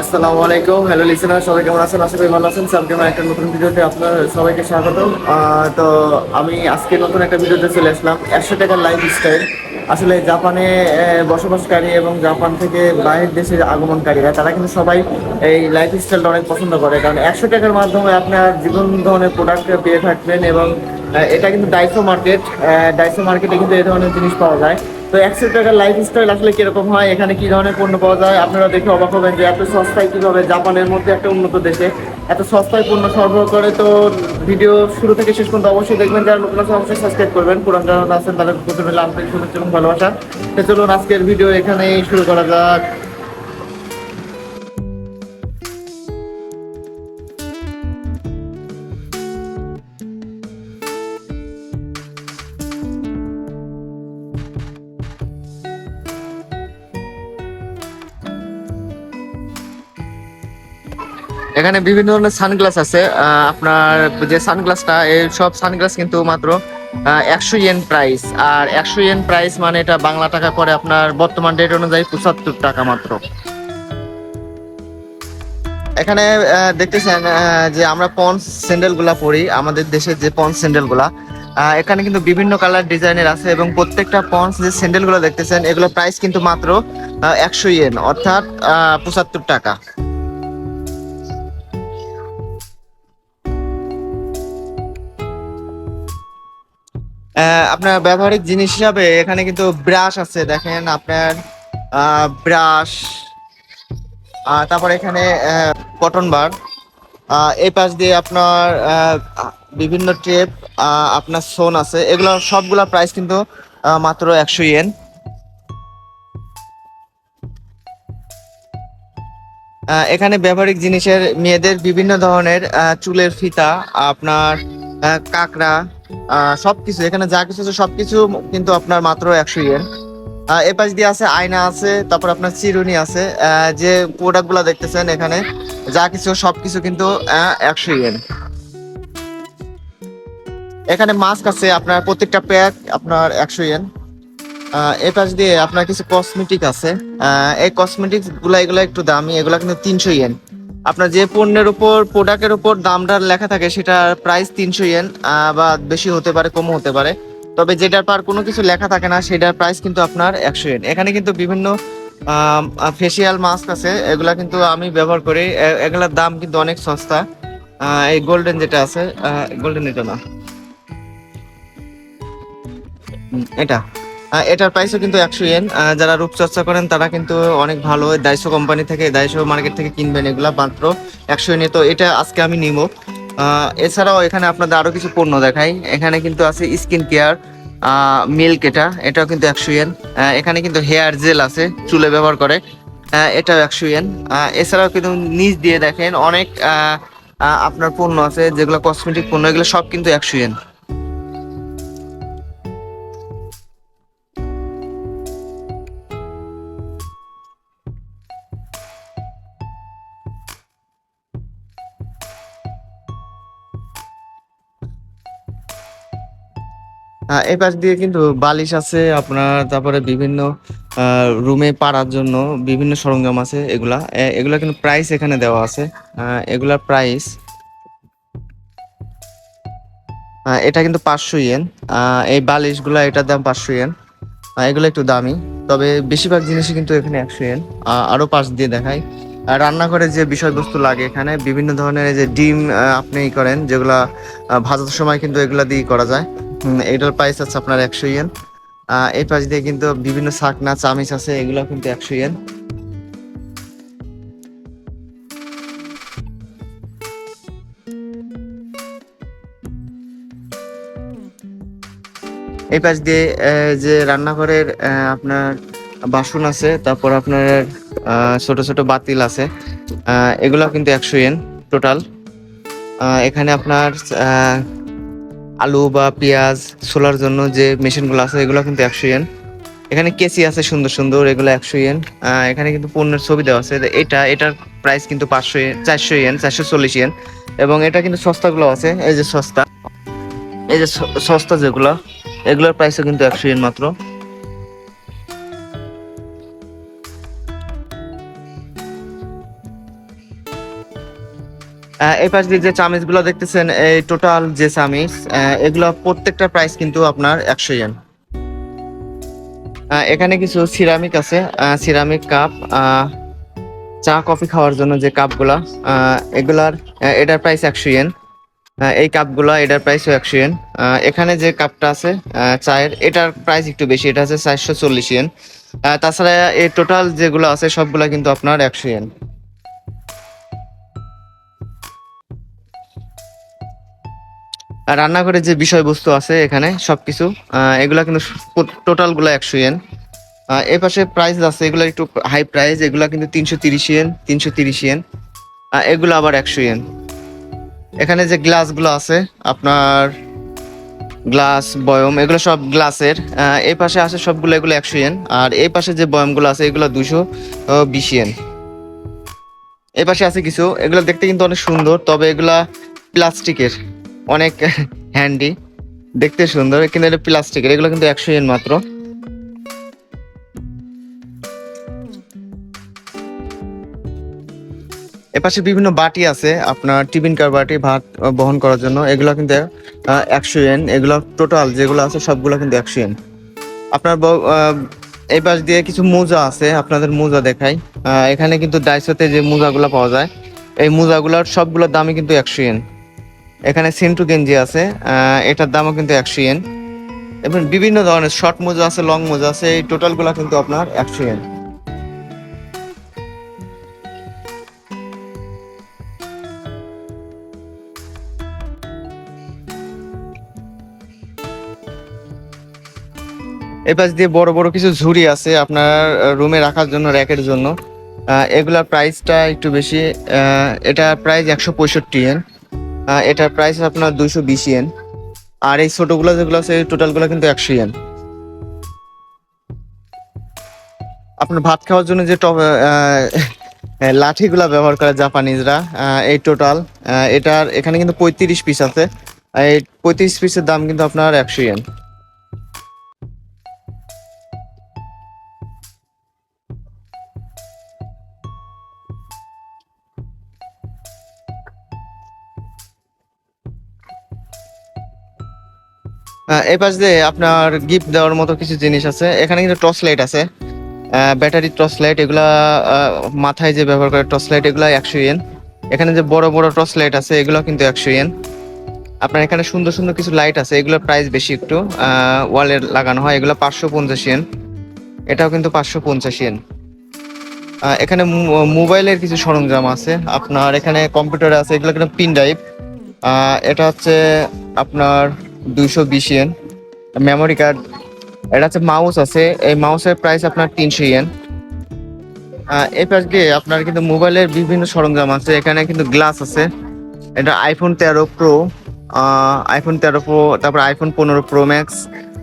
আসসালামু আলাইকুম। Hello listener সবাই কেমন আছেন? আশা করি ভালো আছেন। সামনে আমার একটা নতুন ভিডিওতে আপনার সবাইকে স্বাগত। তো আমি আজকে নতুন একটা ভিডিওতে চলে আসলাম। একশো টাকার লাইফ স্টাইল আসলে জাপানে বসবাসকারী এবং জাপান থেকে বাইরের দেশে আগমনকারীরা, তারা কিন্তু সবাই এই লাইফ স্টাইলটা অনেক পছন্দ করে। কারণ একশো টাকার মাধ্যমে আপনার জীবন ধরনের প্রোডাক্ট পেয়ে থাকবেন এবং এটা কিন্তু ডাইসো মার্কেট ডাইসো মার্কেটে কিন্তু এই ধরনের জিনিস পাওয়া যায়। তো একশো টাকার লাইফ স্টাইল আসলে কীরকম হয়? এখানে কি ধরনের পণ্য পাওয়া যায়? আপনারা দেখে অবাক হবেন যে এত সস্তায় কীভাবে জাপানের মধ্যে একটা উন্নত দেশে এত সস্তায় পণ্য সরবরাহ করে। তো ভিডিও শুরু থেকে শেষ পর্যন্ত অবশ্যই দেখবেন। যারা নতুন আছে অবশ্যই সাবস্ক্রাইব করবেন। পুরান যারা আছেন, তাদের প্রথমে আন্তরিক শুভেচ্ছা এবং ভালোবাসা। তো চলুন আজকের ভিডিও এখানেই শুরু করা যাক। এখানে বিভিন্ন ধরনের সানগ্লাস আছে। আপনার যে সানগ্লাসটা এই সব সানগ্লাস কিন্তু মাত্র একশো ইয়েন প্রাইস আর একশো ইয়েন প্রাইস মানে এটা বাংলা টাকা করে আপনার বর্তমান রেট অনুযায়ী পঁচাত্তর টাকা মাত্র। এখানে দেখতেছেন যে আমরা পন্স স্যান্ডেলগুলা পরি, আমাদের দেশের যে পন্স স্যান্ডেলগুলা। এখানে কিন্তু বিভিন্ন কালার ডিজাইনের আছে এবং প্রত্যেকটা পন্স যে স্যান্ডেলগুলো দেখতেছেন এগুলো প্রাইস কিন্তু মাত্র একশো ইয়েন অর্থাৎ পঁচাত্তর টাকা। আপনার ব্যবহারিক জিনিস হিসাবে এখানে কিন্তু ব্রাশ আছে, দেখেন আপনার ব্রাশ তারপর এখানে কটন বার এই পাশ দিয়ে আপনার বিভিন্ন টেপ আপনার সোন আছে। এগুলো সবগুলা প্রাইস কিন্তু মাত্র একশো ইয়েন এখানে ব্যবহারিক জিনিসের মেয়েদের বিভিন্ন ধরনের চুলের ফিতা, আপনার কাঁকড়া সবকিছু, এখানে যা কিছু আছে সবকিছু কিন্তু আপনার মাত্র একশো ইয়েন এ পাশ দিয়ে আছে আয়না আছে, তারপর আপনার চিরুনি আছে যে প্রোডাক্টগুলা দেখতেছেন এখানে, যা কিছু, সবকিছু কিন্তু একশো ইয়েন এখানে মাস্ক আছে, আপনার প্রত্যেকটা প্যাক আপনার একশো ইয়েন এ পাশ দিয়ে আপনার কিছু কসমেটিক আছে এই কসমেটিক্সগুলা, এগুলো একটু দামি, এগুলা কিন্তু তিনশো ইয়েন আপনার যে পণ্যের উপর প্রোডাক্টের উপর দামটা লেখা থাকে, সেটার প্রাইস তিনশো ইয়েন বা বেশি হতে পারে কমও হতে পারে। তবে যেটার পর কোনো কিছু লেখা থাকে না, সেটার প্রাইস কিন্তু আপনার একশো ইয়েন এখানে কিন্তু বিভিন্ন ফেসিয়াল মাস্ক আছে, এগুলা কিন্তু আমি ব্যবহার করি। এগুলার দাম কিন্তু অনেক সস্তা। এই গোল্ডেন যেটা আছে গোল্ডেন এটা না। এটা। এটার প্রাইসও কিন্তু একশো ইয়েন যারা রূপচর্চা করেন, তারা কিন্তু অনেক ভালো দাইশো কোম্পানি থেকে দাইশো মার্কেট থেকে কিনবেন এগুলা মাত্র একশো ইয়েনে তো এটা আজকে আমি নিব। এছাড়াও এখানে আপনাদের আরও কিছু পণ্য দেখাই। এখানে কিন্তু আছে স্কিন কেয়ার মিল্ক এটা, এটাও কিন্তু একশো ইয়েন এখানে কিন্তু হেয়ার জেল আছে, চুলে ব্যবহার করে। এটাও একশো ইয়েন এছাড়াও কিন্তু নিচ দিয়ে দেখেন অনেক আপনার পণ্য আছে যেগুলো কসমেটিক পণ্য, এগুলো সব কিন্তু একশো ইয়েন এই পাশ দিয়ে কিন্তু বালিশ আছে আপনার তারপরে বিভিন্ন রুমে পাড়ার জন্য বিভিন্ন সরঞ্জাম আছে এগুলা। এগুলা কিন্তু প্রাইস এখানে দেওয়া আছে। এগুলার প্রাইস এটা কিন্তু পাঁচশো ইয়েন এই বালিশগুলা এটার দাম পাঁচশো ইয়েন এগুলো একটু দামি তবে বেশিরভাগ জিনিসই কিন্তু এখানে একশো ইয়েন আহ, আরও পাশ দিয়ে আর রান্নাঘরে যে বিষয়বস্তু লাগে এখানে বিভিন্ন ধরনের যে ডিম আপনি করেন যেগুলা ভাজার সময় কিন্তু এগুলা দিয়ে করা যায়। এটার প্রাইস আছে আপনার একশো ইয়েন এই পাশ দিয়ে কিন্তু বিভিন্ন শাকনা, চামিচ আছে এগুলো কিন্তু একশো ইয়েন এই পাশ দিয়ে যে রান্নাঘরের আপনার বাসন আছে, তারপর আপনার ছোট ছোট বাতিল আছে এগুলো কিন্তু একশো ইয়েন টোটাল এখানে আপনার আলু বা পেঁয়াজ, ছোলার জন্য যে মেশিনগুলো আছে, এগুলো কিন্তু একশো ইয়েন এখানে কেসি আছে সুন্দর সুন্দর, এগুলো একশো ইয়েন এখানে কিন্তু পণ্যের ছবি দেওয়া আছে। এটা, এটার প্রাইস কিন্তু পাঁচশো ইয়েন চারশো ইয়েন চারশো চল্লিশ ইয়েন এবং এটা কিন্তু সস্তাগুলো আছে, এই যে সস্তা। এই যে সস্তা যেগুলো, এগুলোর প্রাইসও কিন্তু একশো ইয়েন মাত্র। এই পাশ দিয়ে যে চামিচগুলো দেখতেছেন এই টোটাল যে আহ, এগুলো প্রত্যেকটা প্রাইস কিন্তু আপনার একশো ইয়েন এখানে কিছু সিরামিক আছে সিরামিক কাপ চা কফি খাওয়ার জন্য যে কাপগুলা এগুলার এটার প্রাইস একশো ইয়েন এই কাপগুলা এটার প্রাইসও একশো ইয়েন এখানে যে কাপটা আছে চায়ের এটার প্রাইস একটু বেশি এটা আছে চারশো চল্লিশ ইয়েন তাছাড়া এই টোটাল যেগুলো আছে সবগুলা কিন্তু আপনার একশো ইয়েন আর রান্নাঘরে যে বিষয়বস্তু আছে এখানে সবকিছু আহ, এগুলা কিন্তু টোটালগুলো একশো ইয়েন। এ পাশে প্রাইস আছে এগুলো একটু হাই প্রাইস এগুলা কিন্তু তিনশো তিরিশ ইয়েন তিনশো তিরিশ ইয়েন। এগুলো আবার একশো ইয়েন। এখানে যে গ্লাসগুলো আছে আপনার গ্লাস বয়ম এগুলো সব গ্লাসের এই পাশে আছে সবগুলো এগুলো একশো ইয়েন। আর এই পাশে যে বয়মগুলো আছে এগুলো দুশো বিশ ইয়েন। এই পাশে আছে কিছু এগুলো দেখতে কিন্তু অনেক সুন্দর তবে এগুলা প্লাস্টিকের অনেক হ্যান্ডি দেখতে সুন্দর, কিন্তু এটা প্লাস্টিকের এগুলো কিন্তু একশো ইয়েন মাত্র। এপাশে বিভিন্ন বাটি আছে, আপনার টিফিন কার বাটি, ভাত বহন করার জন্য, এগুলো কিন্তু একশো ইয়েন এগুলো টোটাল যেগুলো আছে, সবগুলো কিন্তু একশো ইয়েন আপনার এই পাশ দিয়ে কিছু মোজা আছে, আপনাদের মোজা দেখাই। এখানে কিন্তু ডাইসোতে যে মোজাগুলো পাওয়া যায়, এই মোজাগুলোর সবগুলোর দামই কিন্তু একশো ইয়েন এখানে সেন্টু গেঞ্জি আছে এটার দামও কিন্তু একশো ইয়েন এবং বিভিন্ন ধরনের শর্ট মোজা আছে লং মোজা আছে এই টোটালগুলো কিন্তু আপনার একশো ইয়েন এই পাশ দিয়ে বড় বড় কিছু ঝুড়ি আছে আপনার রুমে রাখার জন্য র্যাকের জন্য। এগুলার প্রাইসটা একটু বেশি এটা প্রাইস একশো পঁয়ষট্টি আহ, এটার প্রাইস আপনার দুইশো বিশ ইয়েন আর এই ছোটগুলো যেগুলো আছে টোটালগুলো কিন্তু একশো ইয়েন আপনার ভাত খাওয়ার জন্য যে টপ লাঠিগুলা ব্যবহার করে জাপানিজরা এই টোটাল এটার এখানে কিন্তু পঁয়ত্রিশ পিস আছে। এই পঁয়ত্রিশ পিসের দাম কিন্তু আপনার একশো ইয়েন এই পাশ দিয়ে আপনার গিফট দেওয়ার মতো কিছু জিনিস আছে। এখানে কিন্তু টর্চ লাইট আছে। ব্যাটারি টর্চ লাইট এগুলা মাথায় যে ব্যবহার করে টর্চ লাইট এগুলা একশো ইয়েন এখানে যে বড় বড় টর্চ লাইট আছে, এগুলো কিন্তু একশো ইয়েন আপনার এখানে সুন্দর সুন্দর কিছু লাইট আছে, এগুলোর প্রাইস বেশি একটু। ওয়ালে লাগানো হয়, এগুলো পাঁচশো পঞ্চাশ ইয়েন এটাও কিন্তু পাঁচশো পঞ্চাশ ইয়েন এখানে মোবাইলের কিছু সরঞ্জাম আছে। আপনার এখানে কম্পিউটার আছে, এগুলো কিন্তু পিন ড্রাইভ এটা হচ্ছে আপনার দুইশো বিশ ইয়েন মেমোরি কার্ড এটা হচ্ছে মাউস আছে। এই মাউসের প্রাইস আপনার তিনশো ইয়েন এই পাশ দিয়ে আপনার কিন্তু মোবাইলের বিভিন্ন সরঞ্জাম আছে। এখানে কিন্তু গ্লাস আছে। এটা আইফোন তেরো প্রো আইফোন তেরো প্রো তারপর আইফোন পনেরো প্রো ম্যাক্স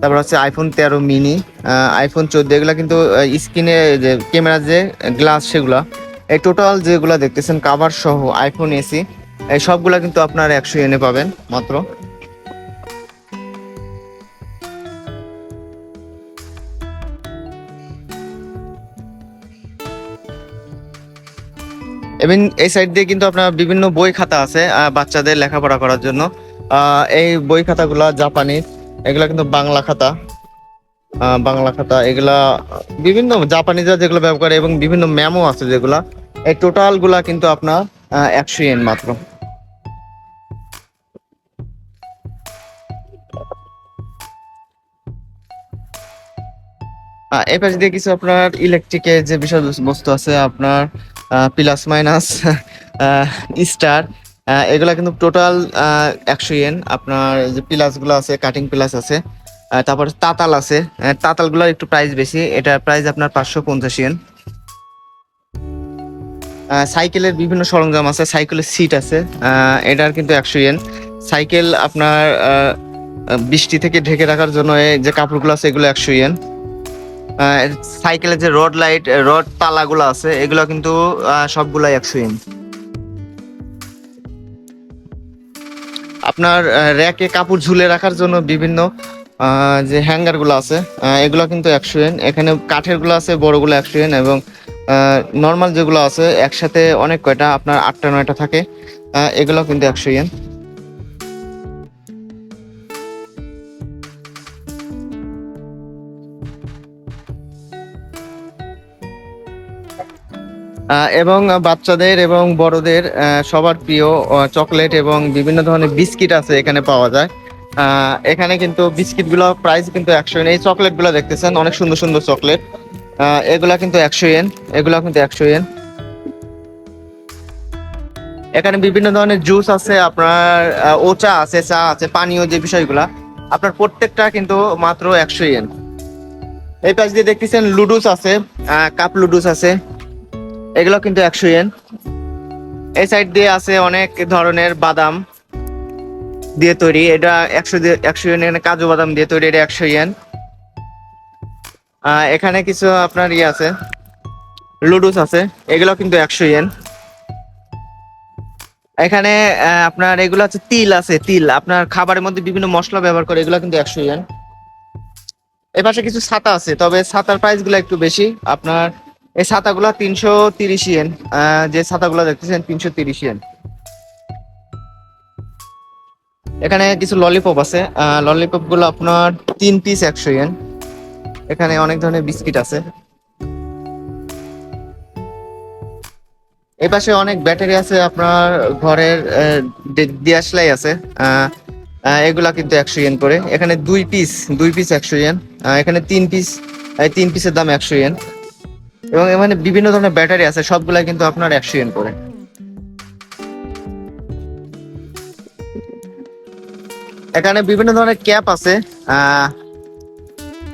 তারপর হচ্ছে আইফোন তেরো মিনি আইফোন চোদ্দ। এগুলো কিন্তু স্ক্রিনে যে ক্যামেরা যে গ্লাস সেগুলা, এই টোটাল যেগুলা দেখতেছেন কাভার সহ আইফোন এসি এই সবগুলা কিন্তু আপনার একশো এনে পাবেন মাত্র। এবং এই সাইড দিয়ে কিন্তু আপনার বিভিন্ন বই খাতা আছে বাচ্চাদের লেখাপড়া করার জন্য। এই বই খাতাগুলা জাপানি, এগুলা কিন্তু বাংলা খাতা। বাংলা খাতা, এগুলা বিভিন্ন জাপানিজরা যেগুলো ব্যবহার করে এবং বিভিন্ন ম্যামও আছে যেগুলা, এই টোটালগুলা কিন্তু আপনার একশো এন মাত্র। এই পাশে দিয়ে কিছু আপনার ইলেকট্রিকের যে বিষয় বস্তু আছে, আপনার প্লাস মাইনাস স্টার এগুলা কিন্তু টোটাল একশো ইয়েন আপনার যে প্লাসগুলো আছে কাটিং প্লাস আছে তারপর তাতাল আছে তাতালগুলোর একটু প্রাইস বেশি। এটার প্রাইস আপনার পাঁচশো পঞ্চাশ ইয়েন সাইকেলের বিভিন্ন সরঞ্জাম আছে সাইকেলের সিট আছে এটার কিন্তু একশো ইয়েন সাইকেল আপনার বৃষ্টি থেকে ঢেকে রাখার জন্য যে কাপড়গুলো আছে, এগুলো একশো ইয়েন সাইকেলের যে রড লাইট, রড তালাগুলো আছে, এগুলো কিন্তু সবগুলাই একশো ইঞ্চ। আপনার র্যাকে কাপড় ঝুলে রাখার জন্য বিভিন্ন যে হ্যাঙ্গারগুলো আছে এগুলো কিন্তু একশো এন এখানে কাঠেরগুলো আছে, বড়গুলো একশো এন এবং নর্মাল যেগুলো আছে, একসাথে অনেক কয়টা, আপনার আটটা, নয়টা থাকে এগুলো কিন্তু একশো ইয়েন এবং বাচ্চাদের এবং বড়দের সবার প্রিয় চকলেট এবং বিভিন্ন ধরনের বিস্কিট আছে এখানে পাওয়া যায়। এখানে কিন্তু বিস্কিটগুলো প্রাইস কিন্তু একশো এই চকলেটগুলো দেখতেছেন, অনেক সুন্দর সুন্দর চকলেট। এগুলা কিন্তু একশো ইয়েন, এগুলা কিন্তু একশো এন এখানে বিভিন্ন ধরনের জুস আছে, আপনার ও চা আছে চা আছে, পানীয় যে বিষয়গুলা, আপনার প্রত্যেকটা কিন্তু মাত্র একশো এন এই পাশ দিয়ে দেখতেছেন লুডুস আছে কাপ লুডুস আছে। এগুলো কিন্তু একশো ইয়েন। এই সাইড দিয়ে আছে অনেক ধরনের বাদাম দিয়ে তৈরি। এটা একশো একশো ইয়েন কাজু বাদাম দিয়ে তৈরি, এটা একশো ইয়েন। এখানে কিছু আপনার ইয়ে আছে, লুডুস আছে, এগুলো কিন্তু একশো ইয়েন। এখানে আপনার এগুলো আছে তিল আছে, তিল। আপনার খাবারের মধ্যে বিভিন্ন মশলা ব্যবহার করে এগুলো কিন্তু একশো ইয়েন। এ পাশে কিছু ছাতা আছে, তবে ছাতার প্রাইসগুলো একটু বেশি। আপনার এই ছাতাগুলো তিনশো তিরিশ ইয়েন যে ছাতাগুলো দেখতেছেন, তিনশো তিরিশ ইয়েন এখানে কিছু ললিপপ আছে। ললিপপগুলো আপনার তিন পিস একশো ইয়েন এখানে অনেক ধরনের বিস্কিট আছে। এই পাশে অনেক ব্যাটারি আছে আপনার ঘরের দিয়াশলাই আছে। এগুলা কিন্তু একশো ইয়েন করে। এখানে দুই পিস দুই পিস একশো ইয়েন এখানে তিন পিস তিন পিসের দাম একশো ইয়েন এবং এখানে বিভিন্ন ধরনের ব্যাটারি আছে, সবগুলা কিন্তু আপনার একশো এন করে। এখানে বিভিন্ন ধরনের ক্যাপ আছে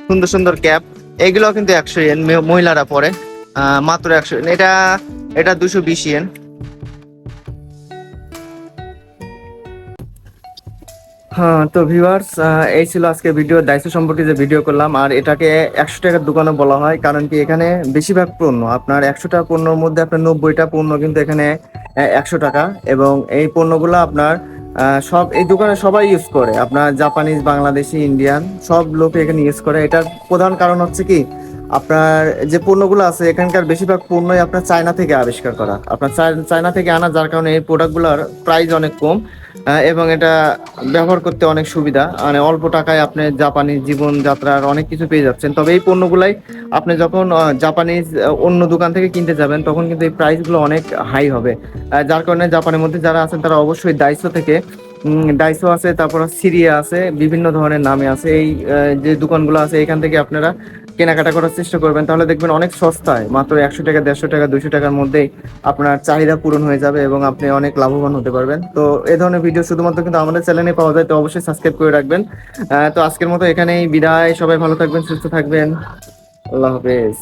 সুন্দর সুন্দর ক্যাপ। এগুলো কিন্তু একশো ইয়েন মহিলারা পরে মাত্র একশো এন। এটা এটা দুশো বিশ ইয়েন হ্যাঁ তো ভিউয়ার্স এই ছিল আজকে ভিডিও দায়িত্ব সম্পর্কে যে ভিডিও করলাম। আর এটাকে একশো টাকার দোকানে বলা হয়, কারণ কি এখানে বেশিরভাগ পণ্য, আপনার একশোটা পণ্যর মধ্যে আপনার নব্বইটা পণ্য কিন্তু এখানে একশো টাকা। এবং এই পণ্যগুলো আপনার সব, এই দোকানে সবাই ইউজ করে। আপনার জাপানিজ বাংলাদেশি ইন্ডিয়ান সব লোক এখানে ইউজ করে। এটার প্রধান কারণ হচ্ছে কি আপনার যে পণ্যগুলো আছে, এখানকার বেশিরভাগ পণ্যই আপনার চায়না থেকে আবিষ্কার করা। আপনার চায়না থেকে আনা, যার কারণে এই প্রোডাক্টগুলোর প্রাইস অনেক কম এবং এটা ব্যবহার করতে অনেক সুবিধা। মানে অল্প টাকায় আপনি জাপানি জীবনযাত্রার অনেক কিছু পেয়ে যাচ্ছেন। তবে এই পণ্যগুলাই আপনি যখন জাপানিজ অন্য দোকান থেকে কিনতে যাবেন, তখন কিন্তু এই প্রাইসগুলো অনেক হাই হবে। যার কারণে জাপানের মধ্যে যারা আছেন, তারা অবশ্যই দায়িত্ব থেকে ডাইসো আছে, তারপর সিরিয়া আছে, বিভিন্ন ধরনের নামে আছে। এই যে দোকানগুলো আছে, এখান থেকে আপনারা কেনাকাটা করার চেষ্টা করবেন, তাহলে দেখবেন অনেক সস্তায়, মাত্র একশো টাকা, দেড়শো টাকা দুশো টাকার মধ্যেই আপনার চাহিদা পূরণ হয়ে যাবে এবং আপনি অনেক লাভবান হতে পারবেন। তো এ ধরনের ভিডিও শুধুমাত্র কিন্তু আমাদের চ্যানেলে পাওয়া যায়, তো অবশ্যই সাবস্ক্রাইব করে রাখবেন। তো আজকের মতো এখানেই বিদায়, সবাই ভালো থাকবেন, সুস্থ থাকবেন। আল্লাহ হাফেজ।